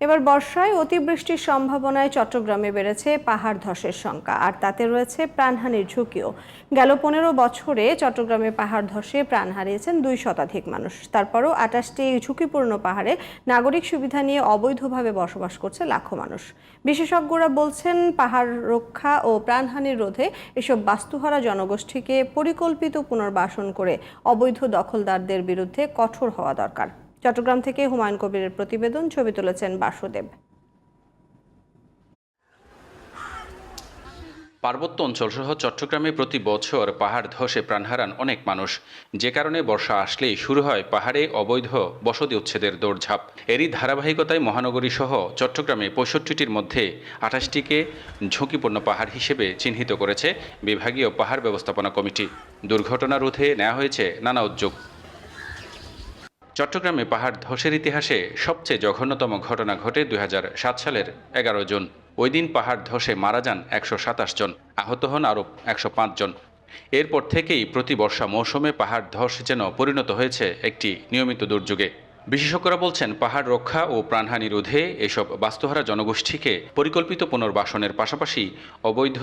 এবার বর্ষায় অতিবৃষ্টির সম্ভাবনায় চট্টগ্রামে বেড়েছে পাহাড় ধসের সংখ্যা, আর তাতে রয়েছে প্রাণহানির ঝুঁকিও। গেল পনেরো বছরে চট্টগ্রামে পাহাড় ধসে প্রাণ হারিয়েছেন দুই শতাধিক মানুষ। তারপরও আটাশটি ঝুঁকিপূর্ণ পাহাড়ে নাগরিক সুবিধা নিয়ে অবৈধভাবে বসবাস করছে লাখো মানুষ। বিশেষজ্ঞরা বলছেন, পাহাড় রক্ষা ও প্রাণহানির রোধে এসব বাস্তুহারা জনগোষ্ঠীকে পরিকল্পিত পুনর্বাসন করে অবৈধ দখলদারদের বিরুদ্ধে কঠোর হওয়া দরকার। চট্টগ্রাম থেকে হুমায়ুন কবিরের প্রতিবেদন, ছবি তুলেছেন বাসুদেব। পার্বত্য অঞ্চলসহ চট্টগ্রামে প্রতি বছর পাহাড় ধসে প্রাণ হারান অনেক মানুষ। যে কারণে বর্ষা আসলেই শুরু হয় পাহাড়ে অবৈধ বসতি উচ্ছেদের দৌড়ঝাঁপ। এরই ধারাবাহিকতায় মহানগরী সহ চট্টগ্রামে পঁয়ষট্টিটির মধ্যে আঠাশটিকে ঝুঁকিপূর্ণ পাহাড় হিসেবে চিহ্নিত করেছে বিভাগীয় পাহাড় ব্যবস্থাপনা কমিটি। দুর্ঘটনা রোধে নেওয়া হয়েছে নানা উদ্যোগ চট্টগ্রামে পাহাড় ধসের ইতিহাসে সবচেয়ে জঘন্যতম ঘটনা ঘটে দুই হাজার সাত সালের এগারো জন। ওই দিন পাহাড় ধসে মারা যান একশো সাতাশ জন, আহত হন আরও একশো জন। এরপর থেকেই প্রতি বর্ষা মৌসুমে পাহাড় ধস যেন পরিণত হয়েছে একটি নিয়মিত দুর্যোগে। বিশেষজ্ঞরা বলছেন, পাহাড় রক্ষা ও প্রাণহানি রোধে এসব বাস্তুহারা জনগোষ্ঠীকে পরিকল্পিত পুনর্বাসনের পাশাপাশি অবৈধ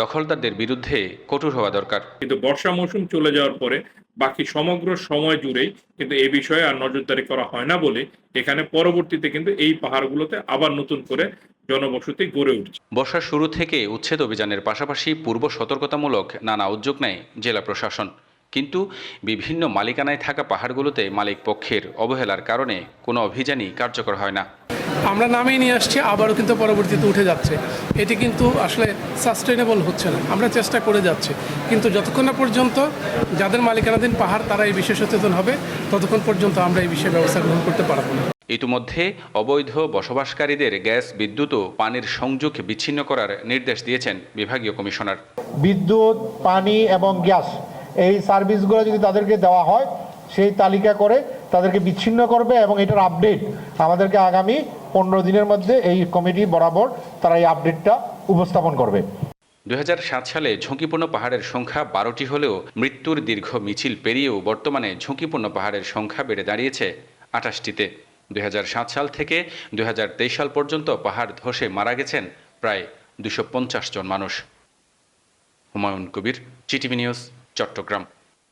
দখলদারদের বিরুদ্ধে কঠোর হওয়া দরকার। কিন্তু বর্ষা মৌসুম চলে যাওয়ার পরে বাকি সমগ্র সময় জুড়েই কিন্তু এ বিষয়ে আর নজরদারি করা হয় না বলে এখানে পরবর্তীতে কিন্তু এই পাহাড়গুলোতে আবার নতুন করে জনবসতি গড়ে উঠছে। বর্ষার শুরু থেকে উচ্ছেদ অভিযানের পাশাপাশি পূর্ব সতর্কতামূলক নানা উদ্যোগ নেয় জেলা প্রশাসন। কিন্তু বিভিন্ন মালিকানায় থাকা পাহাড়গুলোতে মালিক পক্ষের অবহেলার কারণে কোনো অভিযানই কার্যকর হয় না। আমরা নামিয়ে নিয়ে আসছি আবারও কিন্তু পরবর্তীতে উঠে যাচ্ছে। এটি কিন্তু আসলে সাস্টেনেবল হচ্ছে না। আমরা চেষ্টা করে যাচ্ছি। কিন্তু যতক্ষণ না পর্যন্ত যাদের মালিকানাধীন পাহাড় তারা এই বিষয়ে সচেতন হবে ততক্ষণ পর্যন্ত আমরা এই বিষয়ে ব্যবস্থা গ্রহণ করতে পারব না। ইতিমধ্যে অবৈধ বসবাসকারীদের গ্যাস বিদ্যুৎ ও পানির সংযোগ বিচ্ছিন্ন করার নির্দেশ দিয়েছেন বিভাগীয় কমিশনার। বিদ্যুৎ পানি এবং গ্যাস এই সার্ভিসগুলো যদি তাদেরকে দেওয়া হয় সেই তালিকা করে তাদেরকে বিচ্ছিন্ন করবে এবং এটার আপডেট আমাদেরকে আগামী পনেরো দিনের মধ্যে এই কমিটি বরাবর তারা এই আপডেটটা উপস্থাপন করবে। দুই সালে ঝুঁকিপূর্ণ পাহাড়ের সংখ্যা বারোটি হলেও মৃত্যুর দীর্ঘ মিছিল পেরিয়েও বর্তমানে ঝুঁকিপূর্ণ পাহাড়ের সংখ্যা বেড়ে দাঁড়িয়েছে আটাশটিতে দুই সাল থেকে দুই হাজার তেইশ সাল পর্যন্ত পাহাড় ধসে মারা গেছেন প্রায় দুশো জন মানুষ। Humayun Kabir CTV news, Chattogram.